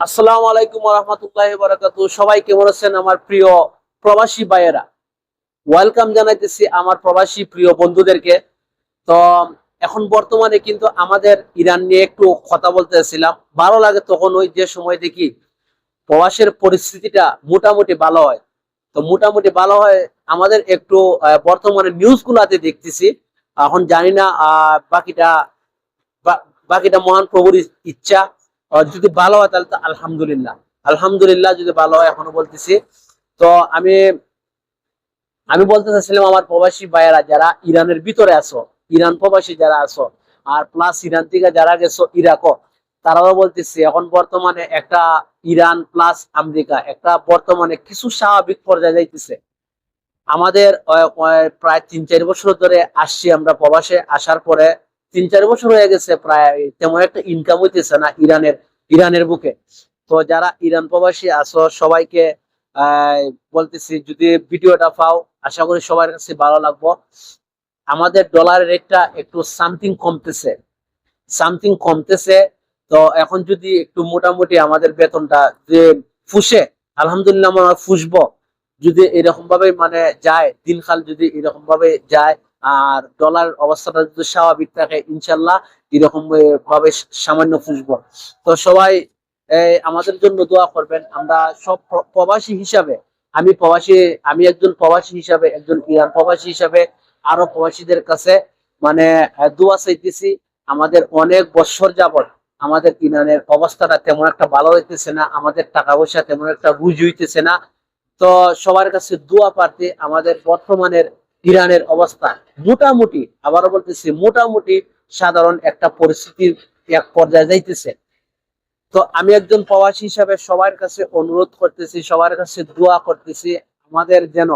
আসসালামু আলাইকুম রহমতুল্লাহ বারাকাত সবাই কেমন আছেন আমার প্রিয় প্রবাসী ভাইয়েরা? ওয়েলকাম জানাইতেছি আমার প্রবাসী প্রিয় বন্ধুদেরকে। তো, এখন বর্তমানে কিন্তু আমাদের ইরান নিয়ে একটু কথা বলতেছিলাম। ভালো লাগে তখন ওই যে সময় দেখি প্রবাসের পরিস্থিতিটা মোটামুটি ভালো হয়। তো, মোটামুটি ভালো হয় আমাদের একটু বর্তমানে নিউজ গুলাতে দেখতেছি। এখন জানি না বাকিটা বাকিটা মহান প্রভুর ইচ্ছা। যদি ভালো হয় তাহলে তো আলহামদুলিল্লাহ। আলহামদুলিল্লাহ যদি ভালো হয়, এখনও বলতেছি। তো আমি আমি বলতে চাচ্ছিলাম আমার প্রবাসী ভাইয়েরা যারা ইরানের ভিতরে আছো, ইরান প্রবাসী যারা আছো, আর প্লাস ইরান থেকে যারা গেছো ইরাকও, তারাও বলতেছি, এখন বর্তমানে একটা ইরান প্লাস আমেরিকা, একটা বর্তমানে কিছু স্বাভাবিক পর্যায়ে যাইতেছে। আমাদের প্রায় তিন চার বছর ধরে আসছি আমরা প্রবাসে, আসার পরে তিন চার বছর হয়ে গেছে, প্রায় তেমন একটা ইনকাম হইতেছে না ইরানের ইরানের বুকে। তো যারা ইরান প্রবাসী আছো, সবাইকে বলতেছি, যদি ভিডিওটা পাও, আশা করি সবার কাছে ভালো লাগবো। আমাদের ডলারের রেটটা একটু সামথিং কমতেছে সামথিং কমতেছে। তো এখন যদি একটু মোটামুটি আমাদের বেতনটা যে ফুসে, আলহামদুলিল্লাহ আমরা ফুসবো। যদি এরকম ভাবে মানে যায়, দিনকাল যদি এরকম ভাবে যায় আর ডলার অবস্থাটা যদি স্বাভাবিক থাকে, ইনশাল্লাহ এরকম ভাবে সামান্য ফুসবো তো সবাই আমাদের জন্য দোয়া করবেন। আমরা সব প্রবাসী হিসাবে, আমি প্রবাসী, আমি একজন প্রবাসী হিসাবে, একজন ইরান প্রবাসী হিসাবে, আরও প্রবাসীদের কাছে মানে দোয়া চাইতেছি। আমাদের অনেক বছর যাবত আমাদের ইরানের অবস্থাটা তেমন একটা ভালো হইতেছে না, আমাদের টাকা পয়সা তেমন একটা বুঝ হইতেছে না। তো সবার কাছে দোয়া পারতে আমাদের বর্তমানের ইরানের অবস্থা মোটামুটি, আবারও বলতেছি, মোটামুটি সাধারণ একটা পরিস্থিতির এক পর্যায়ে যাইতেছে। তো আমি একজন প্রবাসী হিসাবে সবার কাছে অনুরোধ করতেছি, সবার কাছে দোয়া করতেছি, আমাদের যেন,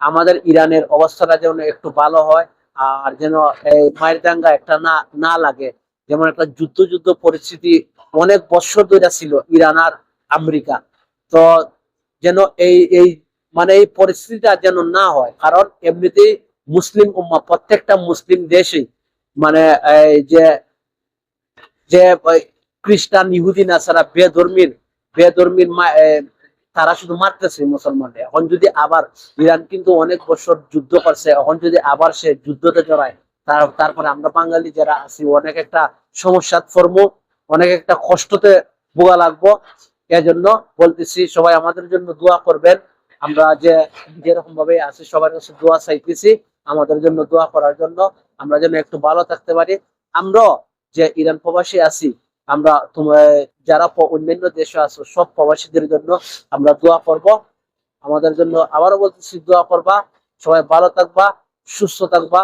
আমাদের ইরানের অবস্থাটা যেন একটু ভালো হয়, আর যেন এই মায়ের দাঙ্গা একটা না না লাগে। যেমন একটা যুদ্ধ যুদ্ধ পরিস্থিতি অনেক বছর ধরে ছিল ইরান আর আমেরিকা। তো যেন এই এই মানে এই পরিস্থিতিটা যেন না হয়। কারণ এমনিতেই মুসলিম উম্মা, প্রত্যেকটা মুসলিম দেশেই মানে এই যে যে খ্রিস্টান, ইহুদি, নাসারা, বেধর্মীর বেধর্মীর তারা শুধু মারতেছে মুসলমানদের এখন যদি আবার ইরান কিন্তু অনেক বছর যুদ্ধ করছে, এখন যদি আবার সে যুদ্ধতে জড়ায়, তার, তারপরে আমরা বাঙালি যারা আছি, অনেক একটা সমস্যার ফর্ম, অনেক একটা কষ্টতে ভোগা লাগবো। এজন্য বলতেছি, সবাই আমাদের জন্য দোয়া করবেন। আমরা যে যেরকম ভাবে আছি, সবার কাছে দোয়া চাইতেছি, আমাদের জন্য দোয়া করার জন্য আমরা যেন একটু ভালো থাকতে পারি। আমরাও যে ইরান প্রবাসী আছি, আমরা তোমার যারা অন্যান্য দেশে আছো, সব প্রবাসীদের জন্য আমরা দোয়া করব। আমাদের জন্য আবারও বলতেছি, দোয়া করবা। সবাই ভালো থাকবা, সুস্থ থাকবা।